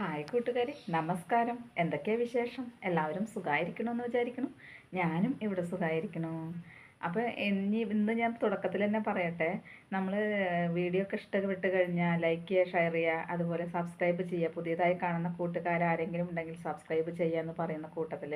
Hi കൂട്ടുകാരി. നമസ്കാരം. എന്തൊക്കെയാണ് വിശേഷം? എല്ലാവരും സുഖമായിരിക്കണമെന്ന് വിചാരിക്കണം ഞാനും ഇവിടെ സുഖമായിരിക്കണു അപ്പോൾ ഇനി ഇന്ന് ഞാൻ തുടക്കത്തിൽ തന്നെ പറയട്ടെ. നമ്മൾ വീഡിയോ ഒക്കെ ഇഷ്ടപ്പെട്ട് കഴിഞ്ഞാൽ ലൈക്ക് ചെയ്യുക ഷെയർ ചെയ്യുക അതുപോലെ സബ്സ്ക്രൈബ് ചെയ്യുക. പുതിയതായി കാണുന്ന കൂട്ടുകാരാരെങ്കിലും ഉണ്ടെങ്കിൽ സബ്സ്ക്രൈബ് ചെയ്യുക എന്ന് പറയുന്ന കൂട്ടത്തിൽ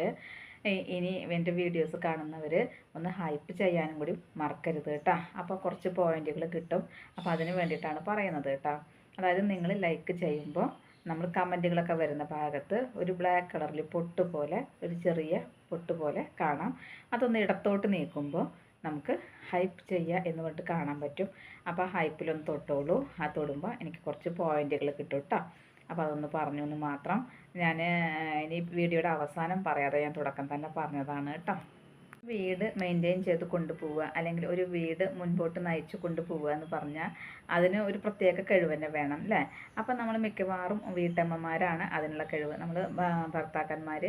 ഇനി എന്റെ വീഡിയോസ് കാണുന്നവർ ഒന്ന് ഹൈപ്പ് ചെയ്യാനും കൂടി മറക്കരുത് കേട്ടോ. അപ്പോൾ കുറച്ച് പോയിന്റുകൾ കിട്ടും. അപ്പോൾ അതിന് വേണ്ടിയിട്ടാണ് പറയുന്നത് കേട്ടോ. അതായത് നിങ്ങൾ ലൈക്ക് ചെയ്യുമ്പോൾ നമ്മൾ കമന്റുകളൊക്കെ വരുന്ന ഭാഗത്ത് ഒരു ബ്ലാക്ക് കളറിൽ പൊട്ട് പോലെ ഒരു ചെറിയ പൊട്ട് പോലെ കാണാം. അതൊന്ന് ഇടത്തോട്ട് നീക്കുമ്പോൾ നമുക്ക് ഹൈപ്പ് ചെയ്യുക എന്ന് പറഞ്ഞിട്ട് കാണാൻ പറ്റും. അപ്പോൾ ഹൈപ്പിലൊന്ന് തൊട്ടോളൂ. ആ തൊടുമ്പോൾ എനിക്ക് കുറച്ച് പോയിന്റുകൾ കിട്ടും കേട്ടോ അപ്പോൾ അതൊന്ന് പറഞ്ഞു എന്ന് മാത്രം ഞാൻ ഇനി വീഡിയോയുടെ അവസാനം പറയാതെ ഞാൻ തുടക്കം തന്നെ പറഞ്ഞതാണ് കേട്ടോ വീട് മെയിന്റെയിൻ ചെയ്ത് കൊണ്ടുപോവുക. അല്ലെങ്കിൽ ഒരു വീട് മുൻപോട്ട് നയിച്ച് കൊണ്ടുപോവുക എന്ന് പറഞ്ഞാൽ അതിന് ഒരു പ്രത്യേക കഴിവ് തന്നെ വേണം അല്ലേ? അപ്പം നമ്മൾ മിക്കവാറും വീട്ടമ്മമാരാണ് അതിനുള്ള കഴിവ്. നമ്മൾ ഭർത്താക്കന്മാർ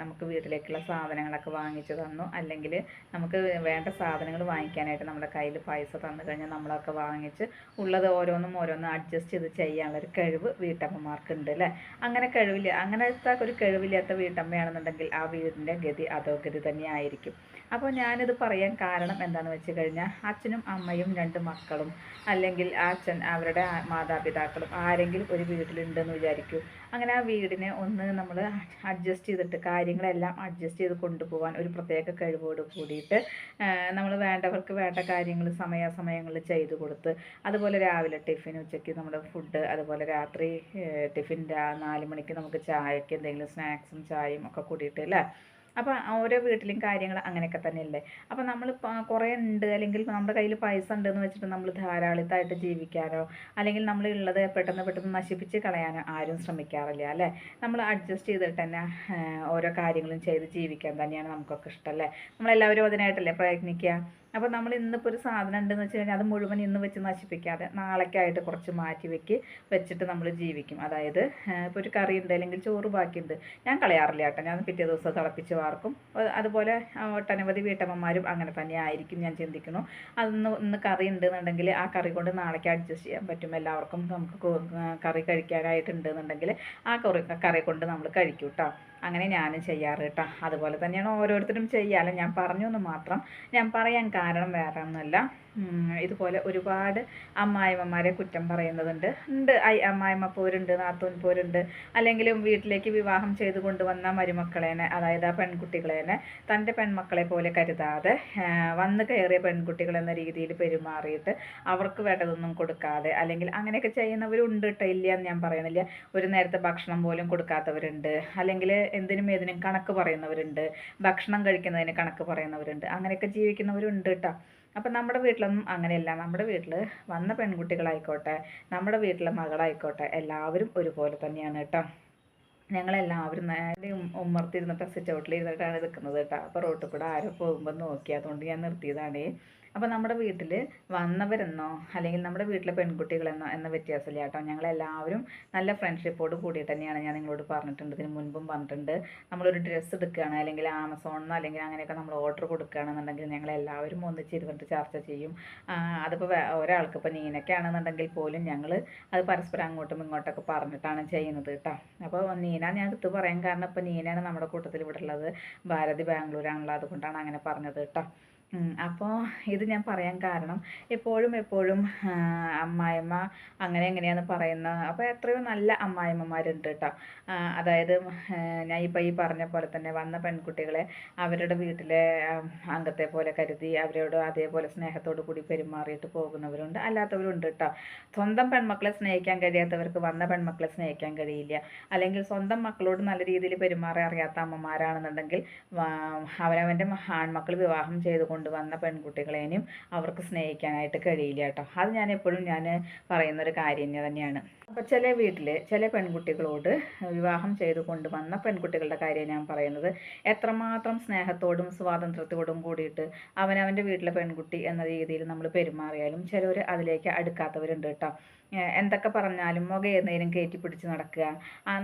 നമുക്ക് വീട്ടിലേക്കുള്ള സാധനങ്ങളൊക്കെ വാങ്ങിച്ചു തന്നു. അല്ലെങ്കിൽ നമുക്ക് വേണ്ട സാധനങ്ങൾ വാങ്ങിക്കാനായിട്ട് നമ്മുടെ കയ്യിൽ പൈസ തന്നു കഴിഞ്ഞാൽ നമ്മളൊക്കെ വാങ്ങിച്ച് ഉള്ളത് ഓരോന്നും ഓരോന്നും അഡ്ജസ്റ്റ് ചെയ്ത് ചെയ്യാനുള്ള ഒരു കഴിവ് വീട്ടമ്മമാർക്ക് ഉണ്ട് അല്ലേ? അങ്ങനെ കഴിവില്ല അങ്ങനത്തെ ഒരു കഴിവില്ലാത്ത വീട്ടമ്മയാണെന്നുണ്ടെങ്കിൽ ആ വീടിന്റെ ഗതി അധോഗതി തന്നെയായിരിക്കും അപ്പോൾ ഞാനിത് പറയാൻ കാരണം എന്താണെന്ന് വെച്ച് കഴിഞ്ഞാൽ അച്ഛനും അമ്മയും രണ്ട് മക്കളും അല്ലെങ്കിൽ അച്ഛൻ അവരുടെ മാതാപിതാക്കളും ആരെങ്കിലും ഒരു വീട്ടിലുണ്ടെന്ന് വിചാരിക്കൂ. അങ്ങനെ ആ വീടിനെ ഒന്ന് നമ്മൾ അഡ്ജസ്റ്റ് ചെയ്തിട്ട് കാര്യങ്ങളെല്ലാം അഡ്ജസ്റ്റ് ചെയ്ത് കൊണ്ടുപോകാൻ ഒരു പ്രത്യേക കഴിവോട് കൂടിയിട്ട് നമ്മൾ വേണ്ടവർക്ക് വേണ്ട കാര്യങ്ങൾ സമയാസമയങ്ങളിൽ ചെയ്തു കൊടുത്ത് അതുപോലെ രാവിലെ ടിഫിൻ ഉച്ചയ്ക്ക് നമ്മുടെ ഫുഡ് അതുപോലെ രാത്രി ടിഫിൻ നാല് മണിക്ക് നമുക്ക് ചായക്ക് എന്തെങ്കിലും സ്നാക്സും ചായയും ഒക്കെ കൂടിയിട്ട് അല്ലേ? അപ്പോൾ ഓരോ വീട്ടിലും കാര്യങ്ങൾ അങ്ങനെയൊക്കെ തന്നെയല്ലേ? അപ്പോൾ നമ്മൾ കുറേ ഉണ്ട് അല്ലെങ്കിൽ നമ്മുടെ കയ്യിൽ പൈസ ഉണ്ടെന്ന് വെച്ചിട്ട് നമ്മൾ ധാരാളിത്തമായിട്ട് ജീവിക്കാനോ അല്ലെങ്കിൽ നമ്മൾ ഉള്ളത് പെട്ടെന്ന് പെട്ടെന്ന് നശിപ്പിച്ച് കളയാനോ ആരും ശ്രമിക്കാറില്ല അല്ലേ? നമ്മൾ അഡ്ജസ്റ്റ് ചെയ്തിട്ട് തന്നെ ഓരോ കാര്യങ്ങളും ചെയ്ത് ജീവിക്കാൻ തന്നെയാണ് നമുക്കൊക്കെ ഇഷ്ടം ഇഷ്ടമല്ലേ നമ്മളെല്ലാവരും അതിനായിട്ടല്ലേ പ്രയത്നിക്കുക അപ്പോൾ നമ്മൾ ഇന്നിപ്പോൾ ഒരു സാധനം ഉണ്ടെന്ന് വെച്ച് കഴിഞ്ഞാൽ അത് മുഴുവൻ ഇന്ന് വെച്ച് നശിപ്പിക്കാതെ നാളേക്കായിട്ട് കുറച്ച് മാറ്റി വെക്ക് വെച്ചിട്ട് നമ്മൾ ജീവിക്കും. അതായത് ഇപ്പോൾ ഒരു കറി ഉണ്ട് അല്ലെങ്കിൽ ചോറ് ബാക്കിയുണ്ട് ഞാൻ കളയാറില്ല കേട്ടോ. ഞാൻ പിറ്റേ ദിവസം തിളപ്പിച്ച് വാർക്കും. അതുപോലെ ഒട്ടനവധി വീട്ടമ്മമാരും അങ്ങനെ തന്നെ ആയിരിക്കും ഞാൻ ചിന്തിക്കുന്നു. അതൊന്ന് ഇന്ന് കറി ഉണ്ടെന്നുണ്ടെങ്കിൽ ആ കറി കൊണ്ട് നാളേക്ക് അഡ്ജസ്റ്റ് ചെയ്യാൻ പറ്റും. എല്ലാവർക്കും നമുക്ക് കറി കഴിക്കാനായിട്ടുണ്ടെന്നുണ്ടെങ്കിൽ ആ കറി കറി കൊണ്ട് നമ്മൾ കഴിക്കും കേട്ടോ. അങ്ങനെ ഞാനും ചെയ്യാറ് കേട്ടോ. അതുപോലെ തന്നെയാണ് ഓരോരുത്തരും ചെയ്യാറ്. ഞാൻ പറഞ്ഞു എന്ന് മാത്രം ഞാൻ പറയാൻ കാരണം വേറെ ഒന്നുമല്ല. ഇതുപോലെ ഒരുപാട് അമ്മായിമ്മമാരെ കുറ്റം പറയുന്നതുണ്ട്. ഉണ്ട് ഐ അമ്മായിമ്മ പോരുണ്ട് നാത്തൂൻ പോരുണ്ട്. അല്ലെങ്കിലും വീട്ടിലേക്ക് വിവാഹം ചെയ്ത് കൊണ്ടുവന്ന മരുമക്കളേനെ അതായത് ആ പെൺകുട്ടികളേനെ തന്റെ പെൺമക്കളെ പോലെ കരുതാതെ വന്ന് കയറിയ പെൺകുട്ടികൾ എന്ന രീതിയിൽ പെരുമാറിയിട്ട് അവർക്ക് വേണ്ടതൊന്നും കൊടുക്കാതെ അല്ലെങ്കിൽ അങ്ങനെയൊക്കെ ചെയ്യുന്നവരുണ്ട് കേട്ടോ. ഇല്ല എന്ന് ഞാൻ പറയുന്നില്ല ഒരു നേരത്തെ ഭക്ഷണം പോലും കൊടുക്കാത്തവരുണ്ട്. അല്ലെങ്കിൽ എന്തിനും ഏതിനും കണക്ക് പറയുന്നവരുണ്ട്. ഭക്ഷണം കഴിക്കുന്നതിന് കണക്ക് പറയുന്നവരുണ്ട്. അങ്ങനെയൊക്കെ ജീവിക്കുന്നവരുണ്ട് കേട്ടോ അപ്പം നമ്മുടെ വീട്ടിലൊന്നും അങ്ങനെയല്ല. നമ്മുടെ വീട്ടിൽ വന്ന പെൺകുട്ടികളായിക്കോട്ടെ നമ്മുടെ വീട്ടിലെ മകളായിക്കോട്ടെ എല്ലാവരും ഒരുപോലെ തന്നെയാണ് കേട്ടോ ഞങ്ങളെല്ലാവരും നേരെ ഉമ്മർത്തിരുന്നിട്ട് സിറ്റ് ഔട്ടിലിരുന്നിട്ടാണ് നിൽക്കുന്നത് കേട്ടോ അപ്പോൾ റോട്ടിൽ കൂടെ ആരോ പോകുമ്പോൾ നോക്കി. അതുകൊണ്ട് ഞാൻ നിർത്തിയതാണ്. അപ്പോൾ നമ്മുടെ വീട്ടിൽ വന്നവരെന്നോ അല്ലെങ്കിൽ നമ്മുടെ വീട്ടിലെ പെൺകുട്ടികളെന്നോ എന്ന വ്യത്യാസമില്ല കേട്ടോ. ഞങ്ങളെല്ലാവരും നല്ല ഫ്രണ്ട്ഷിപ്പോട് കൂടിയിട്ട് തന്നെയാണ് ഞാൻ നിങ്ങളോട് പറഞ്ഞിട്ടുണ്ട്. ഇതിന് മുൻപും പറഞ്ഞിട്ടുണ്ട്. നമ്മളൊരു ഡ്രസ്സ് എടുക്കുകയാണ് അല്ലെങ്കിൽ ആമസോണിന്നോ അല്ലെങ്കിൽ അങ്ങനെയൊക്കെ നമ്മൾ ഓർഡർ കൊടുക്കുകയാണെന്നുണ്ടെങ്കിൽ ഞങ്ങളെല്ലാവരും ഒന്നിച്ചിരുന്നിട്ട് ചർച്ച ചെയ്യും. അതിപ്പോൾ ഒരാൾക്ക് ഇപ്പോൾ നീനൊക്കെയാണെന്നുണ്ടെങ്കിൽ പോലും ഞങ്ങൾ അത് പരസ്പരം അങ്ങോട്ടും ഇങ്ങോട്ടൊക്കെ പറഞ്ഞിട്ടാണ് ചെയ്യുന്നത് കേട്ടോ. അപ്പോൾ നീന ഞാൻ എടുത്ത് പറയാൻ കാരണം ഇപ്പോൾ നീനയാണ് നമ്മുടെ കൂട്ടത്തിൽ ഇവിടെ ഉള്ളത്. ഭാരതി ബാംഗ്ലൂരാണല്ലോ അതുകൊണ്ടാണ് അങ്ങനെ പറഞ്ഞത് കേട്ടോ. അപ്പോൾ ഇത് ഞാൻ പറയാൻ കാരണം എപ്പോഴും എപ്പോഴും അമ്മായിമ്മ അങ്ങനെ എങ്ങനെയാന്ന് പറയുന്നത് അപ്പോൾ എത്രയോ നല്ല അമ്മായിമ്മമാരുണ്ട് കേട്ടോ അതായത് ഞാൻ ഇപ്പോൾ ഈ പറഞ്ഞ പോലെ തന്നെ വന്ന പെൺകുട്ടികളെ അവരുടെ വീട്ടിലെ അംഗത്തെ പോലെ കരുതി അവരോട് അതേപോലെ സ്നേഹത്തോടു കൂടി പെരുമാറിയിട്ട് പോകുന്നവരുണ്ട് അല്ലാത്തവരുണ്ട് കേട്ടോ സ്വന്തം പെൺമക്കളെ സ്നേഹിക്കാൻ കഴിയാത്തവർക്ക് വന്ന പെൺമക്കളെ സ്നേഹിക്കാൻ കഴിയില്ല. അല്ലെങ്കിൽ സ്വന്തം മക്കളോട് നല്ല രീതിയിൽ പെരുമാറാൻ അറിയാത്ത അമ്മമാരാണെന്നുണ്ടെങ്കിൽ അവനവന്റെ ആൺമക്കൾ വിവാഹം ചെയ്തുകൊണ്ട് കൊണ്ടുവന്ന പെൺകുട്ടികളേനും അവർക്ക് സ്നേഹിക്കാനായിട്ട് കഴിയില്ല കേട്ടോ. അത് ഞാൻ എപ്പോഴും ഞാൻ പറയുന്നൊരു കാര്യം തന്നെയാണ്. അപ്പോൾ ചില വീട്ടിൽ ചില പെൺകുട്ടികളോട് വിവാഹം ചെയ്തു കൊണ്ടുവന്ന പെൺകുട്ടികളുടെ കാര്യം ഞാൻ പറയുന്നത് എത്രമാത്രം സ്നേഹത്തോടും സ്വാതന്ത്ര്യത്തോടും കൂടിയിട്ട് അവനവന്റെ വീട്ടിലെ പെൺകുട്ടി എന്ന രീതിയിൽ നമ്മൾ പെരുമാറിയാലും ചിലർ അതിലേക്ക് അടുക്കാത്തവരുണ്ട് കേട്ടോ. എന്തൊക്കെ പറഞ്ഞാലും മുഖം ഏന്നേലും കയറ്റി പിടിച്ച് നടക്കുക.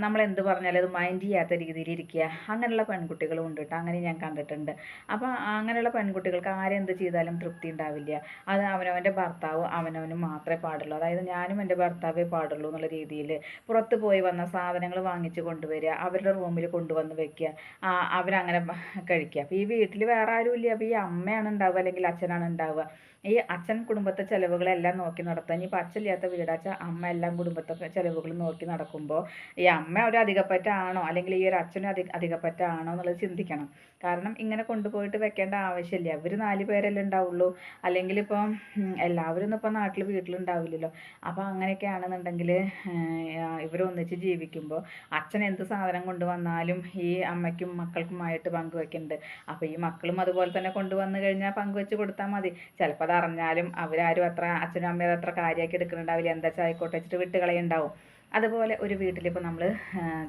നമ്മൾ എന്ത് പറഞ്ഞാലും അത് മൈൻഡ് ചെയ്യാത്ത രീതിയിൽ ഇരിക്കുക. അങ്ങനെയുള്ള പെൺകുട്ടികളും ഉണ്ട് കേട്ടോ. അങ്ങനെ ഞാൻ കണ്ടിട്ടുണ്ട്. അപ്പോൾ അങ്ങനെയുള്ള പെൺകുട്ടികൾക്ക് ആരെന്ത് ചെയ്താലും തൃപ്തി ഉണ്ടാവില്ല. അത് അവനവന്റെ ഭർത്താവ് അവനവന് മാത്രമേ പാടുള്ളൂ. അതായത് ഞാനും എന്റെ ഭർത്താവേ പാടുള്ളൂ എന്നുള്ള രീതിയിൽ പുറത്ത് പോയി വന്ന സാധനങ്ങൾ വാങ്ങിച്ച് കൊണ്ടുവരിക അവരുടെ റൂമിൽ കൊണ്ടുവന്ന് വെക്കുക അവരങ്ങനെ കഴിക്കുക. അപ്പോൾ ഈ വീട്ടിൽ വേറെ ആരും ഇല്ല. അപ്പോൾ ഈ അമ്മയാണ് ഉണ്ടാവുക അല്ലെങ്കിൽ അച്ഛനാണ് ഉണ്ടാവുക. ഈ അച്ഛൻ കുടുംബത്തെ ചിലവുകളെല്ലാം നോക്കി നടത്തുക ഇനിയിപ്പോൾ അച്ഛനില്ലാത്ത വീടാച്ച അമ്മ എല്ലാം കുടുംബത്തെ ചിലവുകൾ നോക്കി നടക്കുമ്പോൾ ഈ അമ്മ ഒരു അധികപ്പറ്റാണോ അല്ലെങ്കിൽ ഈ ഒരു അച്ഛനും അധിക അധികപ്പറ്റാണോ എന്നുള്ളത് ചിന്തിക്കണം. കാരണം ഇങ്ങനെ കൊണ്ടുപോയിട്ട് വെക്കേണ്ട ആവശ്യമില്ല. ഇവർ നാല് പേരല്ലേ ഉണ്ടാവുള്ളൂ. അല്ലെങ്കിൽ ഇപ്പം എല്ലാവരും ഒന്നും ഇപ്പം നാട്ടിൽ വീട്ടിലുണ്ടാവില്ലല്ലോ അപ്പോൾ ഇവർ ഇവരൊന്നിച്ച് ജീവിക്കുമ്പോൾ അച്ഛൻ എന്ത് സാധനം കൊണ്ടുവന്നാലും ഈ അമ്മയ്ക്കും മക്കൾക്കുമായിട്ട് പങ്കുവെക്കുന്നുണ്ട് അപ്പോൾ ഈ മക്കളും അതുപോലെ തന്നെ കൊണ്ടുവന്ന് കഴിഞ്ഞാൽ പങ്കുവെച്ച് കൊടുത്താൽ മതി. ചിലപ്പോൾ അത് അറിഞ്ഞാലും അവരാരും അത്ര അച്ഛനും അമ്മയും അത്ര കാര്യമാക്കി എടുക്കുന്നുണ്ടാവില്ല. എന്താ വെച്ചാൽ ആയിക്കോട്ടെ വെച്ചിട്ട് വിട്ടുകളയുണ്ടാവും. അതുപോലെ ഒരു വീട്ടിൽ വീട്ടിലിപ്പോൾ നമ്മൾ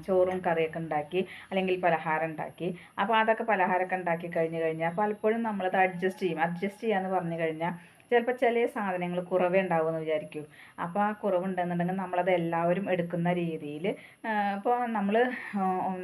ചോറും കറിയൊക്കെ ഉണ്ടാക്കി അല്ലെങ്കിൽ പലഹാരം ഉണ്ടാക്കി. അപ്പോൾ അതൊക്കെ പലഹാരമൊക്കെ ഉണ്ടാക്കി കഴിഞ്ഞ് കഴിഞ്ഞാൽ പലപ്പോഴും നമ്മളത് അഡ്ജസ്റ്റ് ചെയ്യും. അഡ്ജസ്റ്റ് ചെയ്യാന്ന് പറഞ്ഞു കഴിഞ്ഞാൽ ചിലപ്പോൾ ചില സാധനങ്ങൾ കുറവേ ഉണ്ടാവുമെന്ന് വിചാരിക്കും. അപ്പോൾ ആ കുറവുണ്ടെന്നുണ്ടെങ്കിൽ നമ്മളത് എല്ലാവരും എടുക്കുന്ന രീതിയിൽ ഇപ്പോൾ നമ്മൾ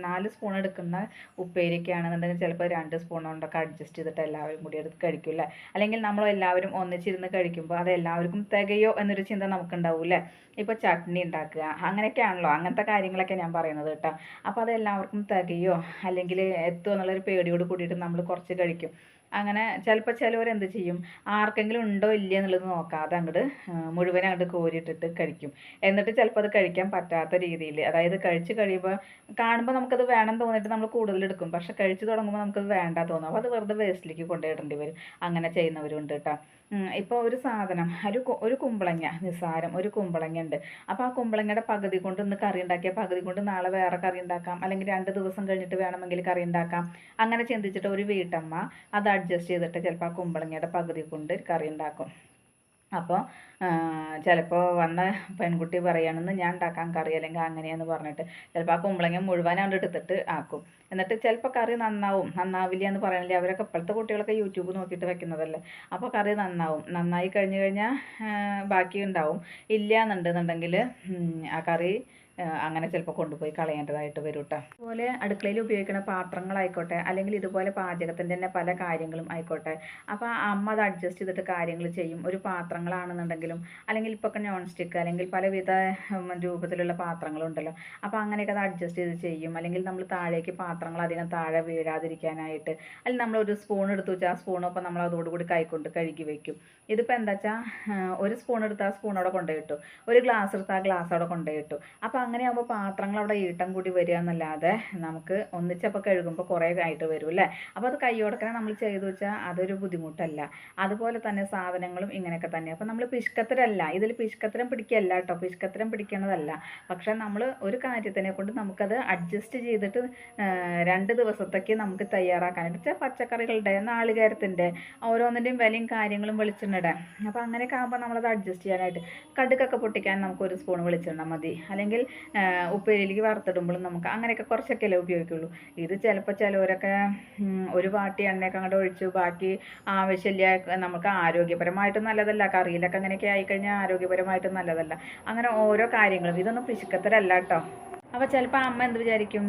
നാല് സ്പൂൺ എടുക്കുന്ന ഉപ്പേരിയൊക്കെ ആണെന്നുണ്ടെങ്കിൽ ചിലപ്പോൾ രണ്ട് സ്പൂൺ കൊണ്ടൊക്കെ അഡ്ജസ്റ്റ് ചെയ്തിട്ട് എല്ലാവരും കൂടി എടുത്ത് കഴിക്കും അല്ലേ അല്ലെങ്കിൽ നമ്മൾ എല്ലാവരും ഒന്നിച്ചിരുന്ന് കഴിക്കുമ്പോൾ അത് എല്ലാവർക്കും തികയോ എന്നൊരു ചിന്ത നമുക്കുണ്ടാവും അല്ലേ ഇപ്പോൾ ചട്നി ഉണ്ടാക്കുക അങ്ങനെയൊക്കെയാണല്ലോ. അങ്ങനത്തെ കാര്യങ്ങളൊക്കെ ഞാൻ പറയുന്നത് കേട്ടോ. അപ്പോൾ അത് എല്ലാവർക്കും തികയോ അല്ലെങ്കിൽ എത്തുമോ എന്നുള്ളൊരു പേടിയോട് കൂടിയിട്ട് നമ്മൾ കുറച്ച് കഴിക്കും. അങ്ങനെ ചിലപ്പോൾ ചിലവർ എന്ത് ചെയ്യും? ആർക്കെങ്കിലും ഉണ്ടോ ഇല്ല എന്നുള്ളത് നോക്കാതെ അങ്ങോട്ട് മുഴുവൻ അങ്ങോട്ട് കോരിയിട്ടിട്ട് കഴിക്കും. എന്നിട്ട് ചിലപ്പോൾ അത് കഴിക്കാൻ പറ്റാത്ത രീതിയിൽ അതായത് കഴിച്ച് കഴിയുമ്പോൾ കാണുമ്പോൾ നമുക്കത് വേണം തോന്നിയിട്ട് നമ്മൾ കൂടുതൽ എടുക്കും. പക്ഷെ കഴിച്ച് തുടങ്ങുമ്പോൾ നമുക്കത് വേണ്ട തോന്നും. അപ്പോൾ അത് വെറുതെ വേസ്റ്റിലേക്ക് കൊണ്ടുപോയിടേണ്ടി വരും. അങ്ങനെ ചെയ്യുന്നവരുണ്ട് കേട്ടോ ഇപ്പോൾ ഒരു സാധനം ഒരു ഒരു കുമ്പളങ്ങ നിസ്സാരം ഒരു കുമ്പളങ്ങ ഉണ്ട് അപ്പോൾ ആ കുമ്പളങ്ങയുടെ പകുതി കൊണ്ട് ഇന്ന് കറി ഉണ്ടാക്കിയ പകുതി കൊണ്ട് നാളെ വേറെ കറി ഉണ്ടാക്കാം. അല്ലെങ്കിൽ രണ്ട് ദിവസം കഴിഞ്ഞിട്ട് വേണമെങ്കിൽ കറി ഉണ്ടാക്കാം. അങ്ങനെ ചിന്തിച്ചിട്ട് ഒരു വീട്ടമ്മ അത് അഡ്ജസ്റ്റ് ചെയ്തിട്ട് ചിലപ്പോൾ ആ കുമ്പളങ്ങയുടെ പകുതി കൊണ്ട് കറി ഉണ്ടാക്കും. അപ്പോൾ ചിലപ്പോൾ വന്ന പെൺകുട്ടി പറയുകയാണെന്ന് ഞാൻ ഉണ്ടാക്കാൻ കറി അല്ലെങ്കിൽ അങ്ങനെയാന്ന് പറഞ്ഞിട്ട് ചിലപ്പോൾ ആ കുമ്പളങ്ങ മുഴുവനാണ്ട് എടുത്തിട്ട് ആക്കും. എന്നിട്ട് ചിലപ്പോൾ കറി നന്നാവും നന്നാവില്ല എന്ന് പറയണില്ല? അവരൊക്കെ ഇപ്പോഴത്തെ കുട്ടികളൊക്കെ യൂട്യൂബ് നോക്കിയിട്ട് വെക്കുന്നതല്ലേ? അപ്പോൾ കറി നന്നാവും. നന്നായി കഴിഞ്ഞ് കഴിഞ്ഞാൽ ബാക്കി ഉണ്ടാവും. ഇല്ല എന്നുണ്ടെന്നുണ്ടെങ്കിൽ ആ കറി അങ്ങനെ ചിലപ്പോൾ കൊണ്ടുപോയി കളയേണ്ടതായിട്ട് വരും കേട്ടോ അതുപോലെ അടുക്കളയിൽ ഉപയോഗിക്കുന്ന പാത്രങ്ങളായിക്കോട്ടെ അല്ലെങ്കിൽ ഇതുപോലെ പാചകത്തിന്റെ തന്നെ പല കാര്യങ്ങളും ആയിക്കോട്ടെ. അപ്പോൾ അമ്മ അത് അഡ്ജസ്റ്റ് ചെയ്തിട്ട് കാര്യങ്ങൾ ചെയ്യും. ഒരു പാത്രങ്ങളാണെന്നുണ്ടെങ്കിലും അല്ലെങ്കിൽ ഇപ്പോൾ നോൺ സ്റ്റിക്ക് അല്ലെങ്കിൽ പലവിധ രൂപത്തിലുള്ള പാത്രങ്ങളുണ്ടല്ലോ. അപ്പോൾ അങ്ങനെയൊക്കെ അത് അഡ്ജസ്റ്റ് ചെയ്ത് ചെയ്യും. അല്ലെങ്കിൽ നമ്മൾ താഴേക്ക് പാത്രങ്ങൾ അധികം താഴെ വീഴാതിരിക്കാനായിട്ട് അല്ലെങ്കിൽ നമ്മൾ ഒരു സ്പൂൺ എടുത്തു വെച്ചാൽ ആ സ്പൂണൊപ്പം നമ്മൾ അതോടുകൂടി കൈക്കൊണ്ട് കഴുകി വെക്കും. ഇതിപ്പോൾ എന്താ വെച്ചാൽ ഒരു സ്പൂൺ എടുത്താൽ ആ സ്പൂൺ അവിടെ കൊണ്ടുപോയിട്ടു ഒരു ഗ്ലാസ് എടുത്താൽ ആ ഗ്ലാസ് അവിടെ കൊണ്ടുപോയിട്ടു അപ്പോൾ അങ്ങനെ ആകുമ്പോൾ പാത്രങ്ങൾ അവിടെ ഈട്ടം കൂടി വരിക എന്നല്ലാതെ നമുക്ക് ഒന്നിച്ചപ്പോൾ കഴുകുമ്പോൾ കുറേ ആയിട്ട് വരും അല്ലേ അപ്പോൾ അത് കൈയോടക്കനെ നമ്മൾ ചെയ്തു വെച്ചാൽ അതൊരു ബുദ്ധിമുട്ടല്ല. അതുപോലെ തന്നെ സാധനങ്ങളും ഇങ്ങനെയൊക്കെ തന്നെ അപ്പോൾ നമ്മൾ പിഷ്കത്തരല്ല ഇതിൽ പിഷ്കത്തരം പിടിക്കല്ല കേട്ടോ പിഷ്കത്തരം പിടിക്കണതല്ല. പക്ഷേ നമ്മൾ ഒരു കാര്യത്തിനെ കൊണ്ട് നമുക്കത് അഡ്ജസ്റ്റ് ചെയ്തിട്ട് രണ്ട് ദിവസത്തേക്ക് നമുക്ക് തയ്യാറാക്കാനായിട്ട്. വെച്ചാൽ പച്ചക്കറികളുടെ നാളികേരത്തിന്റെ ഓരോന്നിന്റെയും വിലയും കാര്യങ്ങളും വെളിച്ചെണ്ണയുടെ. അപ്പോൾ അങ്ങനെയൊക്കെ ആകുമ്പോൾ നമ്മളത് അഡ്ജസ്റ്റ് ചെയ്യാനായിട്ട് കടുക്കൊക്കെ പൊട്ടിക്കാൻ നമുക്ക് ഒരു സ്പൂൺ വെളിച്ചെണ്ണ മതി. അല്ലെങ്കിൽ ഉപ്പേരിയിലേക്ക് വറുത്തിടുമ്പോഴും നമുക്ക് അങ്ങനെയൊക്കെ കുറച്ചൊക്കെ അല്ലേ ഉപയോഗിക്കുള്ളൂ. ഇത് ചിലപ്പോൾ ചിലവരൊക്കെ ഒരു പാട്ടി എണ്ണയൊക്കെ അങ്ങോട്ട് ഒഴിച്ചു ബാക്കി ആവശ്യമില്ല നമുക്ക് ആരോഗ്യപരമായിട്ട് നല്ലതല്ല കറിയിലൊക്കെ അങ്ങനെയൊക്കെ ആയിക്കഴിഞ്ഞാൽ ആരോഗ്യപരമായിട്ട് നല്ലതല്ല. അങ്ങനെ ഓരോ കാര്യങ്ങളും. ഇതൊന്നും പിശുക്കത്തരല്ല കേട്ടോ. അപ്പോൾ ചിലപ്പോൾ അമ്മ എന്ത് വിചാരിക്കും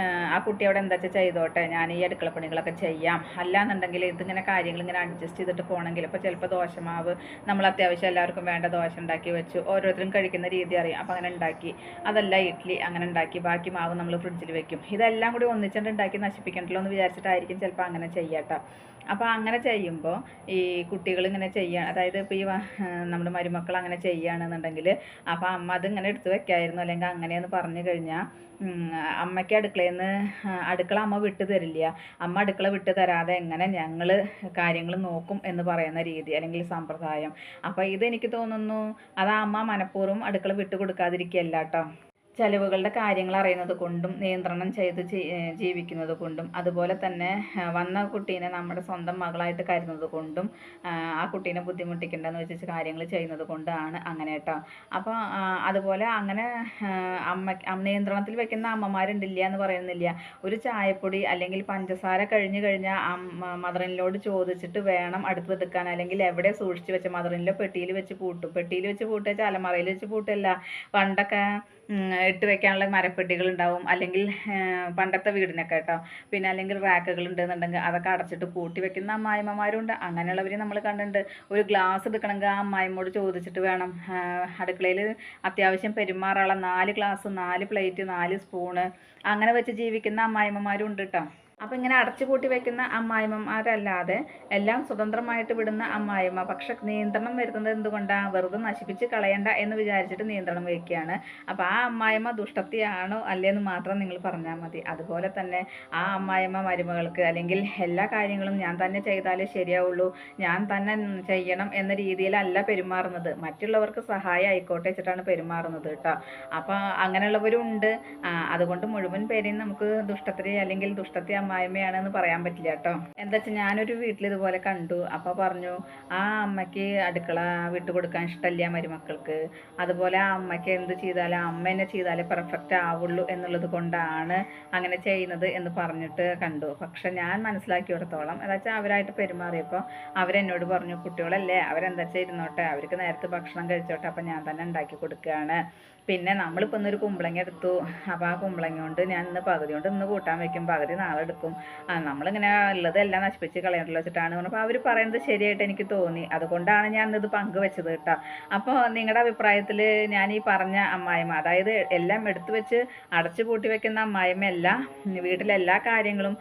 ആ, കുട്ടി അവിടെ വെച്ചാൽ ചെയ്തോട്ടെ ഞാൻ ഈ അടുക്കള പണികളൊക്കെ ചെയ്യാം. അല്ലാന്നുണ്ടെങ്കിൽ ഇതിങ്ങനെ കാര്യങ്ങൾ ഇങ്ങനെ അഡ്ജസ്റ്റ് ചെയ്തിട്ട് പോകണമെങ്കിൽ ഇപ്പോൾ ചിലപ്പോൾ ദോശമാവ് നമ്മൾ അത്യാവശ്യം എല്ലാവർക്കും വേണ്ട ദോശ ഉണ്ടാക്കി വെച്ചു ഓരോരുത്തരും കഴിക്കുന്ന രീതി അറിയാം. അപ്പോൾ അങ്ങനെ ഉണ്ടാക്കി അതല്ല ഇഡ്ഡലി അങ്ങനെ ഉണ്ടാക്കി ബാക്കി മാവ് നമ്മൾ ഫ്രിഡ്ജിൽ വെക്കും. ഇതെല്ലാം കൂടി ഒന്നിച്ചുകൊണ്ട് ഉണ്ടാക്കി നശിപ്പിക്കണ്ടല്ലോ എന്ന് വിചാരിച്ചിട്ടായിരിക്കും ചിലപ്പോൾ അങ്ങനെ ചെയ്യാട്ടോ. അപ്പോൾ അങ്ങനെ ചെയ്യുമ്പോൾ ഈ കുട്ടികൾ ഇങ്ങനെ ചെയ്യുക അതായത് ഇപ്പോൾ ഈ നമ്മുടെ മരുമക്കൾ അങ്ങനെ ചെയ്യുകയാണെന്നുണ്ടെങ്കിൽ അപ്പോൾ അമ്മ അത് ഇങ്ങനെ എടുത്ത് വെക്കായിരുന്നു. അല്ലെങ്കിൽ അങ്ങനെയെന്ന് പറഞ്ഞു കഴിഞ്ഞാൽ അമ്മയ്ക്ക് അടുക്കളയിൽ അടുക്കള അമ്മ വിട്ടു തരില്ല. അമ്മ അടുക്കള വിട്ടു തരാതെ എങ്ങനെ ഞങ്ങൾ കാര്യങ്ങൾ നോക്കും എന്ന് പറയുന്ന രീതി അല്ലെങ്കിൽ സമ്പ്രദായം. അപ്പോൾ ഇതെനിക്ക് തോന്നുന്നു അതാ അമ്മ മനഃപൂർവം അടുക്കള വിട്ടു കൊടുക്കാതിരിക്കുകയല്ല കേട്ടോ. ചെലവുകളുടെ കാര്യങ്ങൾ അറിയുന്നത് കൊണ്ടും നിയന്ത്രണം ചെയ്ത് ജീവിക്കുന്നത് കൊണ്ടും അതുപോലെ തന്നെ വന്ന കുട്ടീനെ നമ്മുടെ സ്വന്തം മകളായിട്ട് കരുതുന്നത് കൊണ്ടും ആ കുട്ടീനെ ബുദ്ധിമുട്ടിക്കേണ്ടെന്ന് വെച്ചിട്ട് കാര്യങ്ങൾ ചെയ്യുന്നത് കൊണ്ടാണ് അങ്ങനെ കേട്ടോ. അപ്പോൾ അതുപോലെ അങ്ങനെ അമ്മ നിയന്ത്രണത്തിൽ വെക്കുന്ന അമ്മമാരുണ്ടില്ല എന്ന് പറയുന്നില്ല. ഒരു ചായപ്പൊടി അല്ലെങ്കിൽ പഞ്ചസാര കഴിഞ്ഞു കഴിഞ്ഞാൽ അമ്മ മദറിനിലോട് ചോദിച്ചിട്ട് വേണം അടുത്ത് എടുക്കാൻ അല്ലെങ്കിൽ എവിടെ സൂക്ഷിച്ച് വെച്ച മദറിനിലോ പെട്ടിയിൽ വെച്ച് പൂട്ടും. പെട്ടിയിൽ വെച്ച് പൂട്ടുക അലമറയിൽ വെച്ച് പൂട്ടല്ല പണ്ടൊക്കെ ഇട്ട് വെക്കാനുള്ള മരപ്പെട്ടികൾ ഉണ്ടാവും അല്ലെങ്കിൽ പണ്ടത്തെ വീടിനൊക്കെ കേട്ടോ. പിന്നെ അല്ലെങ്കിൽ റാക്കുകൾ ഉണ്ടെന്നുണ്ടെങ്കിൽ അതൊക്കെ അടച്ചിട്ട് പൂട്ടി വെക്കുന്ന അമ്മായിമ്മമാരുണ്ട്. അങ്ങനെയുള്ളവരെ നമ്മൾ കണ്ടിട്ടുണ്ട്. ഒരു ഗ്ലാസ് എടുക്കണമെങ്കിൽ ആ അമ്മായിമ്മോട് ചോദിച്ചിട്ട് വേണം. അടുക്കളയിൽ അത്യാവശ്യം പെരുമാറാനുള്ള നാല് ഗ്ലാസ് നാല് പ്ലേറ്റ് നാല് സ്പൂണ് അങ്ങനെ വെച്ച് ജീവിക്കുന്ന അമ്മായിമ്മമാരും ഉണ്ട് കേട്ടോ. അപ്പോൾ ഇങ്ങനെ അടച്ചുപൂട്ടി വെക്കുന്ന അമ്മായിമ്മമാരല്ലാതെ എല്ലാം സ്വതന്ത്രമായിട്ട് വിടുന്ന അമ്മായിമ്മ. പക്ഷെ നിയന്ത്രണം വരുന്നത് എന്തുകൊണ്ടാണ് വെറുതെ നശിപ്പിച്ച് കളയണ്ട എന്ന് വിചാരിച്ചിട്ട് നിയന്ത്രണം വയ്ക്കുകയാണ്. അപ്പോൾ ആ അമ്മായിമ്മ ദുഷ്ടത്തിയാണോ അല്ലേന്ന് മാത്രം നിങ്ങൾ പറഞ്ഞാൽ മതി. അതുപോലെ തന്നെ ആ അമ്മായിമ്മ മരുമകൾക്ക് അല്ലെങ്കിൽ എല്ലാ കാര്യങ്ങളും ഞാൻ തന്നെ ചെയ്താലേ ശരിയാവുള്ളൂ. ഞാൻ തന്നെ ചെയ്യണം എന്ന രീതിയിലല്ല പെരുമാറുന്നത്. മറ്റുള്ളവർക്ക് സഹായം ആയിക്കോട്ടെ വെച്ചിട്ടാണ് പെരുമാറുന്നത് കേട്ടോ. അപ്പോൾ അങ്ങനെയുള്ളവരും ഉണ്ട് അതുകൊണ്ട് മുഴുവൻ പേരെയും നമുക്ക് ദുഷ്ടത്തിരി അല്ലെങ്കിൽ ദുഷ്ടത്തി അമ്മായിമ്മയാണെന്ന് പറയാൻ പറ്റില്ല കേട്ടോ. എന്താ വെച്ചാൽ ഞാനൊരു വീട്ടിൽ ഇതുപോലെ കണ്ടു. അപ്പോൾ പറഞ്ഞു ആ അമ്മയ്ക്ക് അടുക്കള വിട്ടു കൊടുക്കാൻ ഇഷ്ടമല്ല മരുമക്കൾക്ക്. അതുപോലെ ആ അമ്മയ്ക്ക് എന്ത് ചെയ്താലും അമ്മ എന്നെ ചെയ്താലേ പെർഫെക്റ്റ് ആവുള്ളൂ എന്നുള്ളത് കൊണ്ടാണ് അങ്ങനെ ചെയ്യുന്നത് എന്ന് പറഞ്ഞിട്ട് കണ്ടു. പക്ഷെ ഞാൻ മനസ്സിലാക്കിയിടത്തോളം എന്താ വെച്ചാൽ അവരായിട്ട് പെരുമാറിയപ്പോൾ അവരെന്നോട് പറഞ്ഞു കുട്ടികളല്ലേ അവരെന്താ വെച്ചാൽ ഇരുന്നോട്ടെ അവർക്ക് നേരത്തെ ഭക്ഷണം കഴിച്ചോട്ടെ അപ്പം ഞാൻ തന്നെ ഉണ്ടാക്കി കൊടുക്കുകയാണ് പിന്നെ നമ്മളിപ്പോൾ ഇന്നൊരു കുമ്പളങ്ങ എടുത്തു. അപ്പോൾ ആ കുമ്പളങ്ങ കൊണ്ട് ഞാൻ ഇന്ന് പകുതി കൊണ്ട് ഇന്ന് കൂട്ടാൻ വെക്കും. പകുതി നാളെ എടുക്കും. നമ്മളിങ്ങനെ ഉള്ളതെല്ലാം നശിപ്പിച്ച് കളയണ്ടല്ലോ വെച്ചിട്ടാണ് അപ്പോൾ അവർ പറയുന്നത് ശരിയായിട്ട് എനിക്ക് തോന്നി. അതുകൊണ്ടാണ് ഞാൻ ഇന്നത് പങ്കുവെച്ചത് കേട്ടോ. അപ്പോൾ നിങ്ങളുടെ അഭിപ്രായത്തിൽ ഞാൻ ഈ പറഞ്ഞ അമ്മായിമ്മ അതായത് എല്ലാം എടുത്തു വെച്ച് അടച്ചു പൂട്ടി വെക്കുന്ന അമ്മായിമ്മയല്ല വീട്ടിലെല്ലാ കാര്യങ്ങളും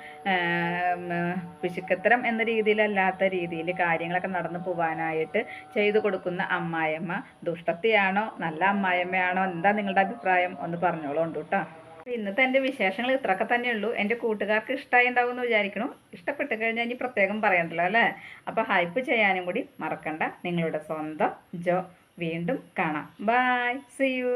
പിശുക്കത്തരം എന്ന രീതിയിലല്ലാത്ത രീതിയിൽ കാര്യങ്ങളൊക്കെ നടന്നു പോവാനായിട്ട് ചെയ്തു കൊടുക്കുന്ന അമ്മായിമ്മ ദുഷ്ടത്തിയാണോ നല്ല അമ്മായിമ്മയാണോ എന്താ നിങ്ങളുടെ അഭിപ്രായം? ഒന്ന് പറഞ്ഞോളൂ കേട്ടോ ഇന്നത്തെ എന്റെ വിശേഷങ്ങൾ ഇത്രയൊക്കെ തന്നെയുള്ളൂ എന്റെ കൂട്ടുകാർക്ക് ഇഷ്ടമായി ഉണ്ടാവും എന്ന് വിചാരിക്കണം. ഇഷ്ടപ്പെട്ട് കഴിഞ്ഞാൽ ഇനി പ്രത്യേകം പറയണ്ടല്ലോ അല്ലേ? അപ്പോൾ ഹൈപ്പ് ചെയ്യാനും കൂടി മറക്കണ്ട. നിങ്ങളുടെ സ്വന്തം ജോ. വീണ്ടും കാണാം. Bye C U